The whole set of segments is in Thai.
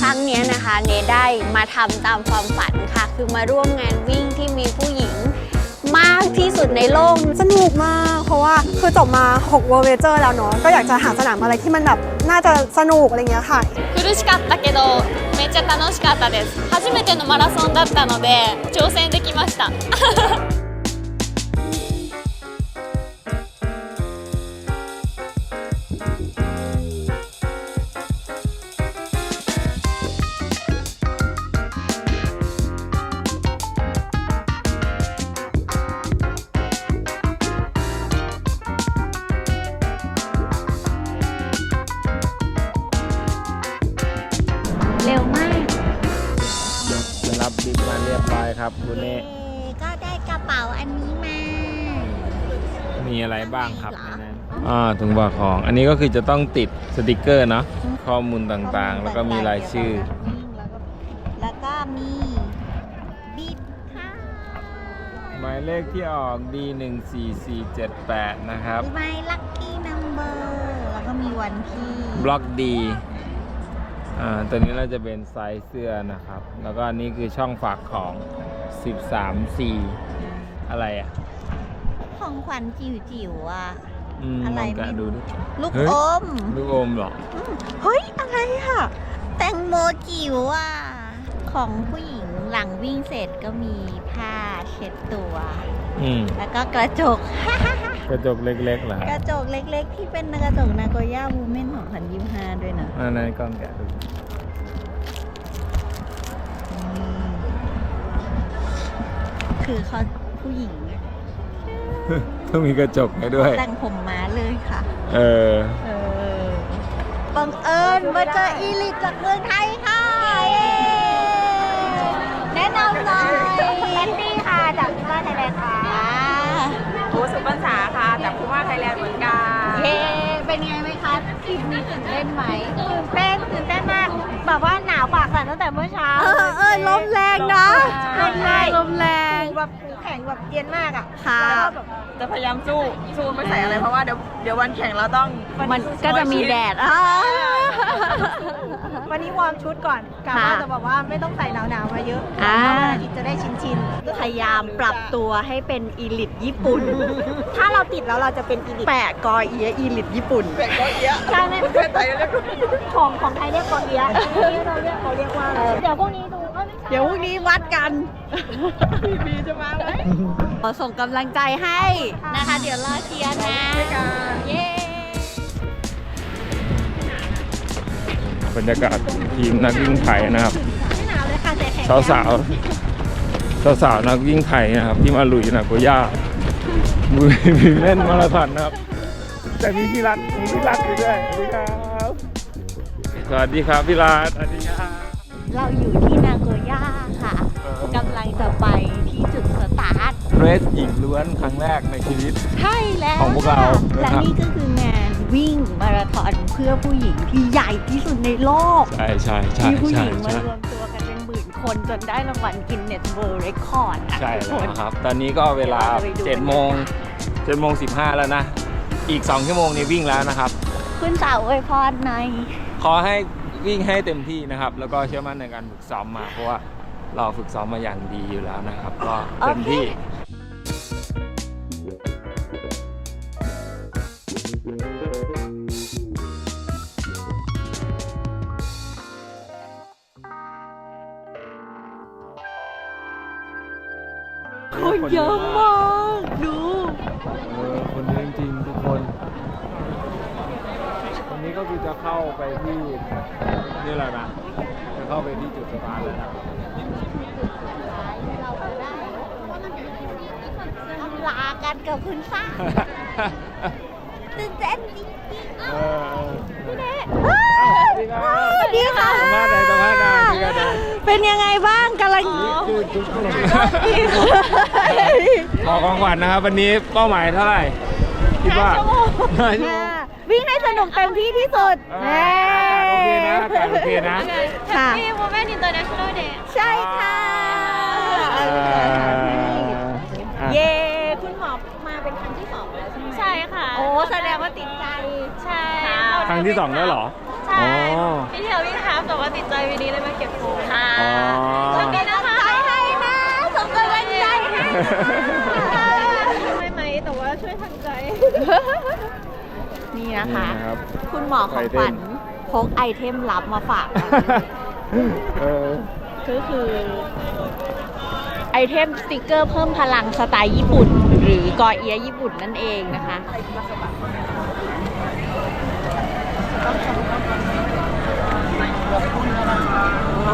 ครั้งเนี้ยนะคะเนได้มาทำตามความฝันค่ะ คือมาร่วมงานวิ่งที่มีผู้หญิงมากที่สุดในโลก สนุกมาก เพราะว่าคือจบมา6 World Major แล้วเนาะก็อยากจะหาสนามอะไรที่มันแบบน่าจะสนุกอะไรเงี้ยค่ะ 苦しかったけどめっちゃ楽しかったです初めてのマラソンだったので挑戦できました ยบร้อยครับคุณเน่ก็ได้กระเป๋าอันนี้มา มีอะไรบ้างครับในนั้นอ่าถุงบอกของ อันนี้ก็คือจะต้องติดสติกเกอร์เนาะข้อมูลต่างๆ แล้วก็มีรายชื่อ แล้วก็มีบิดค่ะหมายเลขที่ออก D 1 4 4 7 8นะครับไมลัคกี้นัมเบอร์แล้วก็มีวันที่บล็อก D อ่าตัวนี้เราจะเป็นไซส์เสื้อนะครับ แล้วก็อันนี้คือช่องฝากของ 13 C อะไรอะ ของขวัญจิ๋วจิ๋วๆอะ อืมอะไรลองแกะไม่ดูรู้ดิลูกเฮ้ยอมลูกอมเหรอเฮ้ย อะไรอะ แตงโมจิ๋วอะ ของผู้หญิงหลังวิ่งเสร็จก็มีผ้าเช็ดตัว อืมแล้วก็กระจก กระจกเล็กๆเหรอกระจกเล็กๆ ที่เป็นกระจกนาโกย่าวูเมนของพันยิมฮาด้วยนะอันนั้นกล้องแกะดู คือเขาผู้หญิงต้องมีกระจกให้ด้วย แต่งผมม้าเลยค่ะ เออ เออ บังเอิญมาเจออีลิทจากเมืองไทยค่ะเย้แนะนำหน่อยแอนดี้ค่ะ จากบ้านไทยแลนด์ค่ะโอ้สุพรรษาค่ะ จากพูม่าไทยแลนด์เหมือนกัน เย้ เป็นไงไหมคะทริปนี้ตื่นเต้นไหมตื่นเต้นตื่นเต้นมากแบบว่าหนาวปากสั่นตั้งแต่เมื่อเช้าเออเออลมแรงนะลมแรงลมแรงแบบแข็งแบบเย็นมากอะค่ะแล้วก็แบบจะพยายามสู้สู้ไม่ใส่อะไรเพราะว่าเดี๋ยวเดี๋ยววันแข่งเราต้องมันก็จะมีแดดอะ วันนี้วอร์มชุดก่อนกะว่าจะแบบว่าไม่ต้องใส่หนาวๆมาเยอะอ่าเพราะว่าอาทิตย์จะได้ชินพยายามปรับตัวให้เป็นอีลิทญี่ปุ่นๆถ้าเราติดแล้วเราจะเป็นอีลิทแปะกอเอียอีลิทญี่ปุ่นแข่งก็เยอะใช่ไหม ประเทศไทยเรียกว่าของของไทยเรียกกอเอียะที่เราเรียกเขาเรียกว่าอะไรเดี๋ยวพวกนี้ดูก็ไม่ใช่เดี๋ยวพรุ่งนี้วัดกันมีจะมาไหมขอส่งกำลังใจให้นะคะ เดี๋ยวรอเชียร์นะ เย้ บรรยากาศทีมนักวิ่งไทยนะครับไม่หนาวเลยค่ะแต่แข็งสาวสาวสาวสาวๆนักวิ่งไทยนะครับ ที่มาลุยนาโกย่ามือมีเล่นมาราธอนนะครับ แต่มีพี่รัฐมีพี่รัฐอยู่ด้วยสวัสดีครับสวัสดีครับพี่รัฐสวัสดีครับเราอยู่ที่นาโกย่าค่ะกำลังจะไปที่จุดสตาร์ท เรสหญิงล้วนครั้งแรกในชีวิต ใช่แล้วของพวกเราค่ะและนะครับนี่ก็คืองาน วิ่งมาราธอนเพื่อผู้หญิงที่ใหญ่ที่สุดในโลก ใช่ใช่ใช่ที่ผู้หใช่ญิงมาใช่รวมตัวกันเป็นหมื่นคนจนได้รางวัลกินเน็ตเวิลด์เรคคอร์ดใช่ทุกแล้วคนครับ ตอนนี้ก็เวลาเดี๋ยวเราจะไปดู 7โมง7โมง15 แล้วนะ อีก 2 ชั่วโมงนี้วิ่งแล้วนะครับคุณสาวอวยพรในอยขอให้วิ่งให้เต็มที่นะครับ แล้วก็เชื่อมั่นในการฝึกซ้อมมา เพราะว่าเราฝึกซ้อมมาอย่างดีอยู่แล้วนะครับ ก็เต็มที่ คนเยอะมาก ดู เออคนเยอะจริงๆทุกคนวันนี้ก็คือจะเข้าไปที่นี่แหละนะจะเข้าไปที่จุดสตาร์ทแล้วนะอำลากันกับคุณฟ้าตื่นเต้นจริงเออๆเน่สวัสดีครับสวัสดีค่ะ สัมภาษณ์หน่อยสัมภาษณ์หน่อยคุยกันหน่อย เป็นยังไงบ้างกำลังคือคือขอของขวัญนะครับ วันนี้เป้าหมายเท่าไหร่คิดว่าห้าชั่วโมงวิ่งให้สนุกเต็มที่ที่สุดเอออากาศโอเคนะอากาศโอเคนะค่ะ Happy Women International Day ใช่ค่ะเอออะเย้คุณหมอมาเป็นครั้งที่สองแล้วใช่ไหมใช่ค่ะ โอ้แสดงว่าติดใจใช่ครั้งที่สองแล้วเหรอใช่ อ๋อ พี่เที่ยววิ่งฮาล์ฟแต่ว่าติดใจวีนี้เลยมาเก็บโฟมค่ะอ๋อ โชคดีนะคะให้นะส่งกำลังใจให้ไม่ไหมแต่ว่าช่วยทางใจ นี่นะคะ นี่นะครับคุณหมอของขวัญพกไอเทมลับมาฝากเออก็คือไอเทมสติกเกอร์เพิ่มพลังสไตล์ญี่ปุ่น หรือกอเอียะญี่ปุ่นนั่นเองนะคะ ม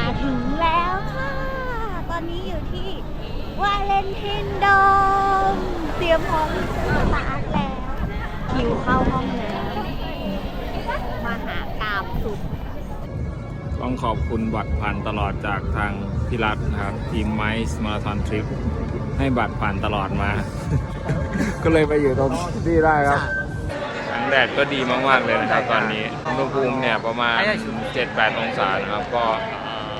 าถึงแล้วค่ะ ตอนนี้อยู่ที่วาเลนไทนโดมเตรียมพร้อมสตาร์ทแล้ว คิวเข้าห้องแล้วมาหากราบสุด ต้องขอบคุณบัตรผ่านตลอดจากทางพิรัตนะครับ ทีมไมซ์มาราธอนทริป ให้บัตรผ่านตลอดมา ก็เลยไปอยู่ตรงที่ได้ครับแสงแดดก็ดีมาก ๆ เลยนะครับ ตอนนี้อุณหภูมิเนี่ยประมาณ 7-8 องศานะครับ ก็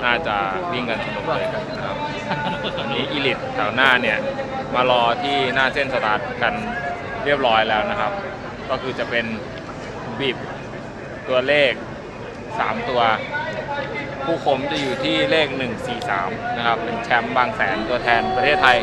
น่าจะวิ่งกันสนุกเลยนะครับตอนนี้อีลิตแถวหน้าเนี่ย มารอที่หน้าเส้นสตาร์ทกันเรียบร้อยแล้วนะครับ ก็คือจะเป็นบีบตัวเลข 3 ตัว ผู้คมจะอยู่ที่เลข 143 นะครับ เป็นแชมป์บางแสนตัวแทนประเทศไทย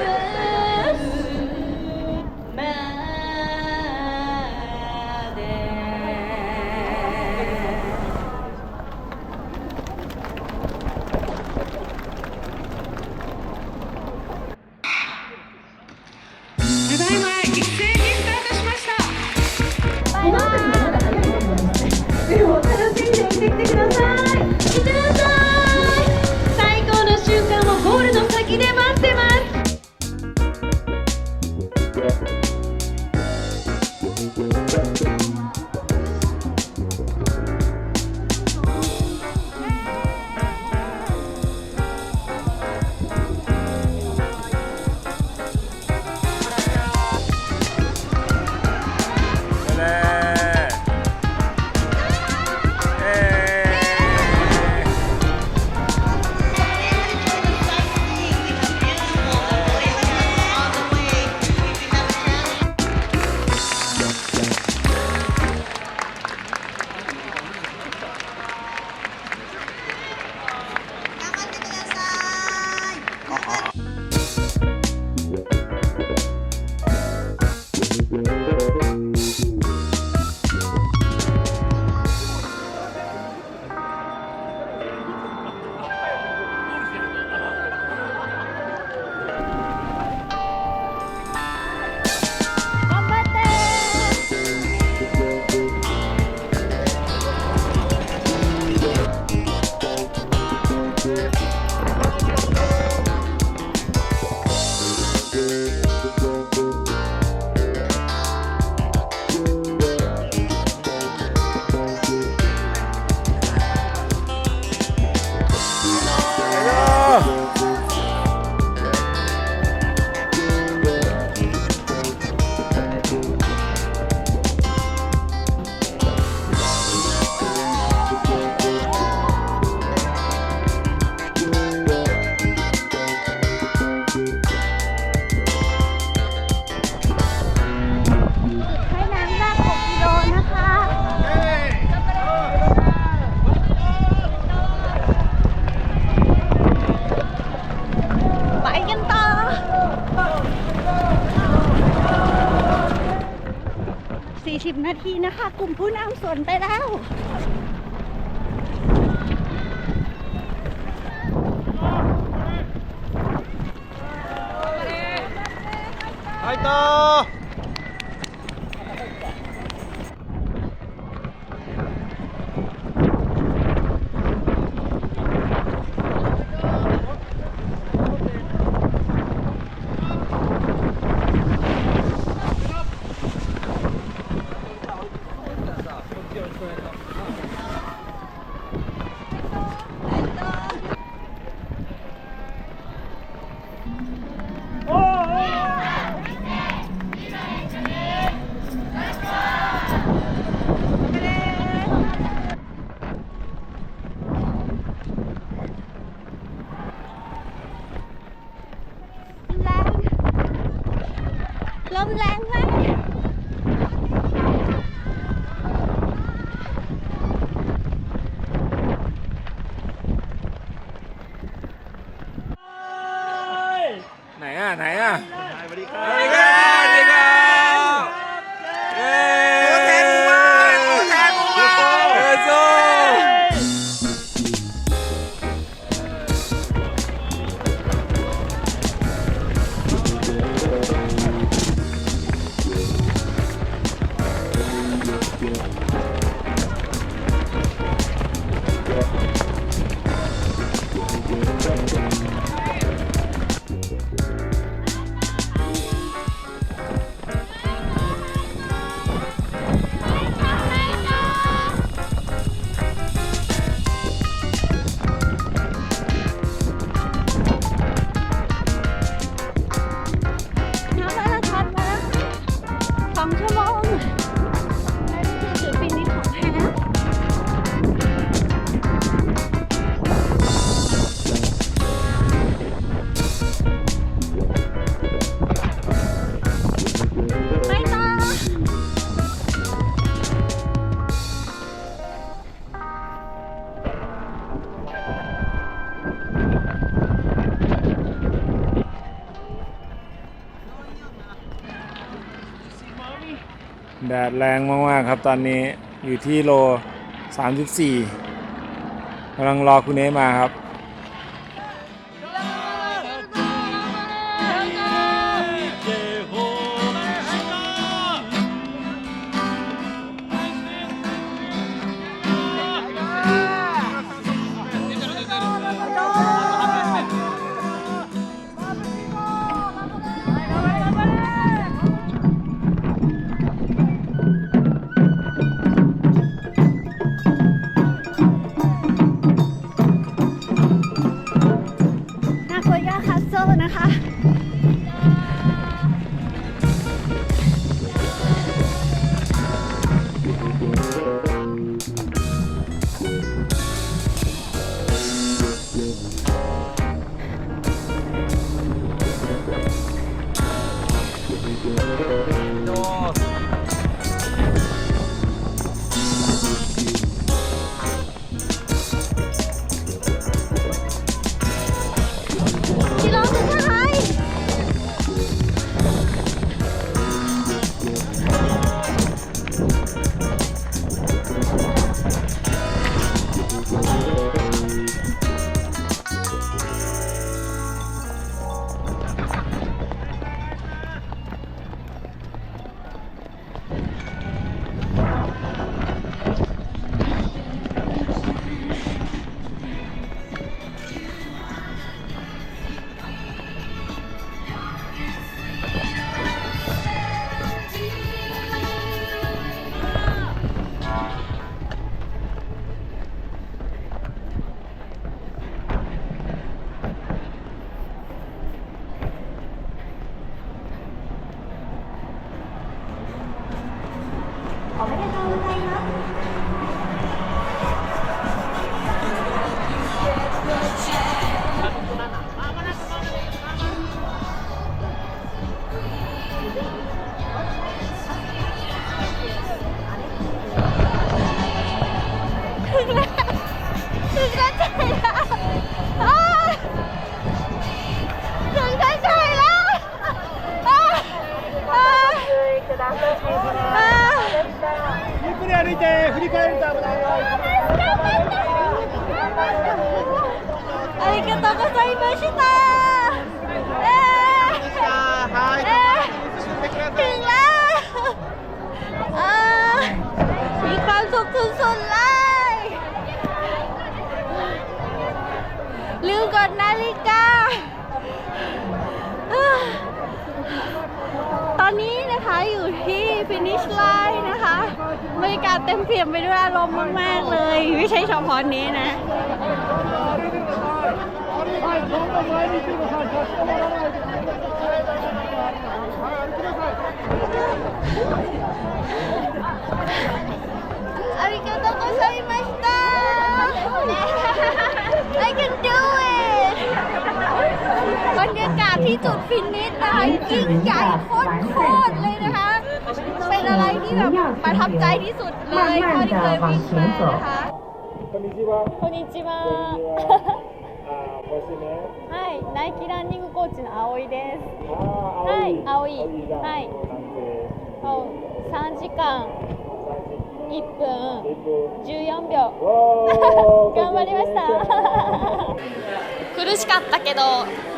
กลุ่มผู้นำสวนไปแล้วเ cơm lang ดแรงมาก ๆ ครับตอนนี้อยู่ที่โล 34กำลังรอคุณเอมาครับ ขอไม่ได้ทำอะ がとうございましたเอ๊ะเอ๊ะถึงแล้วอ่ามีความสุขสุดๆเลยลืมกดนาฬิกาอ่าตอนนี้นะคะอยู่ที่ฟินิชไลน์นะคะบรรยากาศเต็มเปี่ยมไปด้วยอารมณ์มาก ๆ เลย ไม่ใช่เฉพาะนี้นะ はいどんどん前に行ってくださいかしこまらないではい歩きなさいありがとうございました I can do it บรรยากาศที่จุดฟินิชนะคะยิ่งใหญ่โคตรๆเลย ที่แบบประทับใจที่สุดเลยเท่าที่เคยวิ่งมานะคะ こんにちは。こんにちはあー、もしね。 はいナイキランニングコーチの葵です。はい青い青いじゃんはい。男性そう3時間。1分。14秒。わー頑張りました。苦しかったけど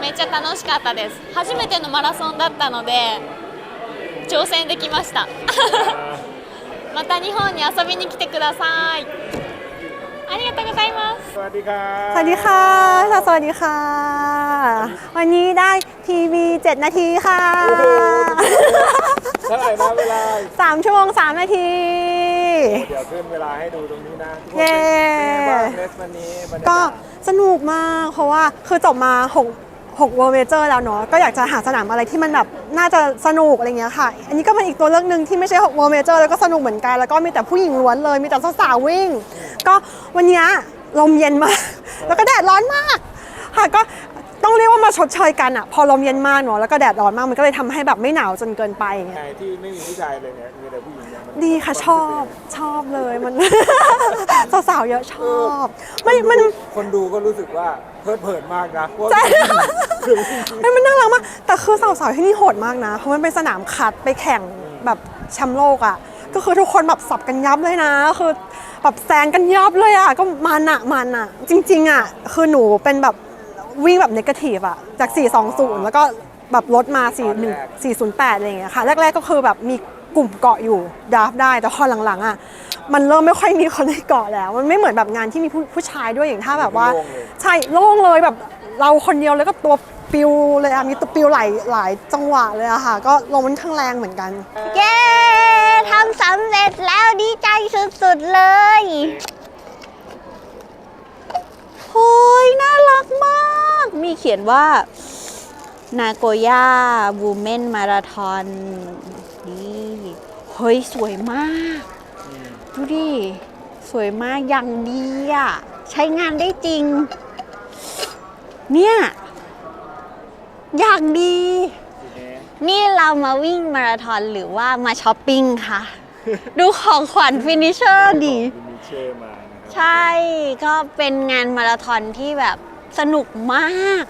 めっちゃ楽しかったです。初めてのマラソンだったので挑戦できました。また日本に遊びに来てください อันนี้ตัวกสวัสดีครับสวัสดีค่ะสวัสดีค่ะ วันนี้ได้ทีวี7นาทีค่ะ โอ้โเท่าไหร่นะเวลา 3 ชั่วโมง 3 นาที เดี๋ยวขึ้นเวลาให้ดูตรงนี้นะเย้ เป็สันนี้ก็สนุกมากเพราะว่าคือจบมา 6 6 World Major แล้วเนาะก็อยากจะหาสนามอะไรที่มันแบบน่าจะสนุกอะไรเงี้ยค่ะ อันนี้ก็เป็นอีกตัวเลือกหนึ่งที่ไม่ใช่ 6 World Major แล้วก็สนุกเหมือนกัน แล้วก็มีแต่ผู้หญิงล้วนเลย มีแต่สาวๆวิ่ง ก็วันเนี้ยลมเย็นมาก แล้วก็แดดร้อนมากค่ะก็ต้องเรียกว่ามาชดเชยกันอะพอลมเย็นมากเนาะแล้วก็แดดร้อนมากมันก็เลยทำให้แบบไม่หนาวจนเกินไปอย่างเงี้ยไงที่ไม่มีผู้ชายเลยเนี่ยมีแต่ผู้หญิงเนี่ยมันดีค่ะชอบชอบเลยมันสาวๆเยอะชอบไม่มันคนดูก็รู้สึกว่า เพลิดเพลินมากนะเพราะว่าใช่ เฮ้ยมันน่ารักมาก แต่คือสาวๆที่นี่โหดมากนะ เพราะมันเป็นสนามคัดไปแข่งแบบแชมป์โลกอะ ก็คือทุกคนแบบสับกันยับเลยนะ คือแบบแซงกันยับเลยอะ ก็มันอะมันอะจริง ๆ อะ คือหนูเป็นแบบวิ่งแบบเนกาทีฟอะ จาก 420 แล้วก็แบบลดมา 41 408 อะไรอย่างเงี้ยค่ะ แรก ๆ ก็คือแบบมี กลุ่มเกาะอยู่ดราฟได้ แต่พอหลังๆอะ่ะมันเริ่มไม่ค่อยมีคนในเกาะแล้ว มันไม่เหมือนแบบงานที่มีผู้ผู้ชายด้วยอย่างถ้าแบบว่าใช่โล่งเลยแบบเราคนเดียวแล้วก็ตัวปิวเลยอะมีตัวปิวหลายหลายจังหวะเลยอะค่ะ ก็ลมมันข้างแรงเหมือนกัน เย้ทำสำเร็จแล้วดีใจสุดๆเลยโอ้ยน่ารักมาก มีเขียนว่า นาโกย่าวูแมนมาราทอนนี่เฮ้ย สวยมาก ดูดิ สวยมากอย่างดีอะ ใช้งานได้จริง เนี่ยอย่างดี นี่เรามาวิ่งมาราธอนหรือว่ามาช้อปปิ้งคะดูของขวัญฟินิชเชอร์ดิมีเช่มานะครับใช่ก็เป็นงานมาราธอนที่แบบสนุกมาก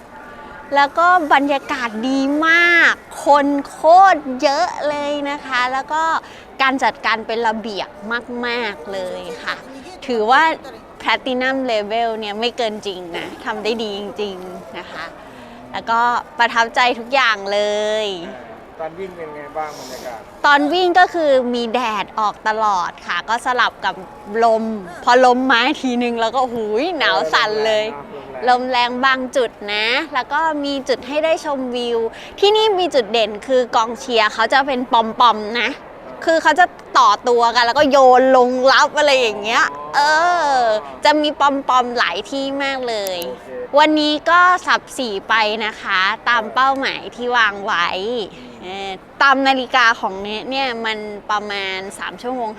แล้วก็บรรยากาศดีมาก คนโคตรเยอะเลยนะคะ แล้วก็การจัดการเป็นระเบียบมาก ๆ เลยค่ะ ถือว่าแพลตินัมเลเวลเนี่ยไม่เกินจริงนะทำได้ดีจริง ๆ นะคะ แล้วก็ประทับใจทุกอย่างเลย อนวิ่งเป็นไงบ้างบรรยากาศตอนวิ่งก็คือมีแดดออกตลอดค่ะ ก็สลับกับลม พอลมมาทีนึงแล้วก็หูยหนาวสั่นเลย ลมแรงบางจุดนะ แล้วก็มีจุดให้ได้ชมวิว ที่นี่มีจุดเด่นคือกองเชียร์เขาจะเป็นปอมๆนะ คือเขาจะต่อตัวกันแล้วก็โยนลงรับอะไรอย่างเงี้ย เออ จะมีปอมๆหลายที่มากเลย วันนี้ก็สับสีไปนะคะ ตามเป้าหมายที่วางไว้เออ ตามนาฬิกาของเนี้ยเนี่ยมันประมาณ 3 ชั่วโมง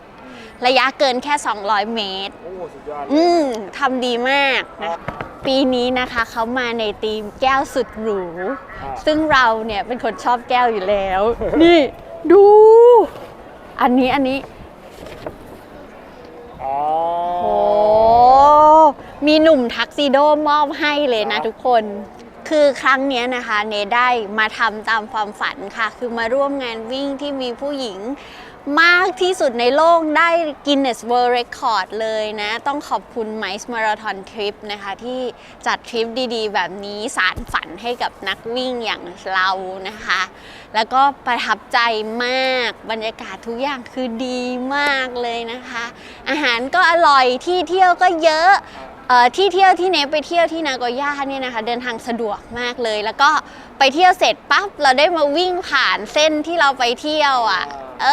57 ระยะเกินแค่ 200 เมตร โอ้สุดยอดเลยอืมทำดีมากนะปีนี้นะคะเขามาในธีมแก้วสุดหรู อ่าซึ่งเราเนี่ยเป็นคนชอบแก้วอยู่แล้ว นี่ดู อันนี้อันนี้ อ๋อโอ้ มีหนุ่มทักซิโดมอบให้เลยนะทุกคน คือครั้งนี้นะคะเนได้มาทำตามความฝันค่ะ คือมาร่วมงานวิ่งที่มีผู้หญิงมากที่สุดในโลกได้ Guinness World Record เลยนะ ต้องขอบคุณ Mice Marathon Trip นะคะ ที่จัดทริปดีๆ แบบนี้สารฝันให้กับนักวิ่งอย่างเรานะคะ แล้วก็ประทับใจมากบรรยากาศทุกอย่างคือดีมากเลยนะคะ อาหารก็อร่อยที่เที่ยวก็เยอะ ที่เที่ยวที่เนไปเที่ยวที่นาโกย่าเนี่ยนะคะเดินทางสะดวกมากเลย แล้วก็ไปเที่ยวเสร็จปั๊บเราได้มาวิ่งผ่านเส้นที่เราไปเที่ยวอะเอ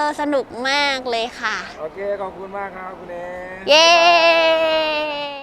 อสนุกมากเลยค่ะ โอเค ขอบคุณมากครับ คุณเอเย้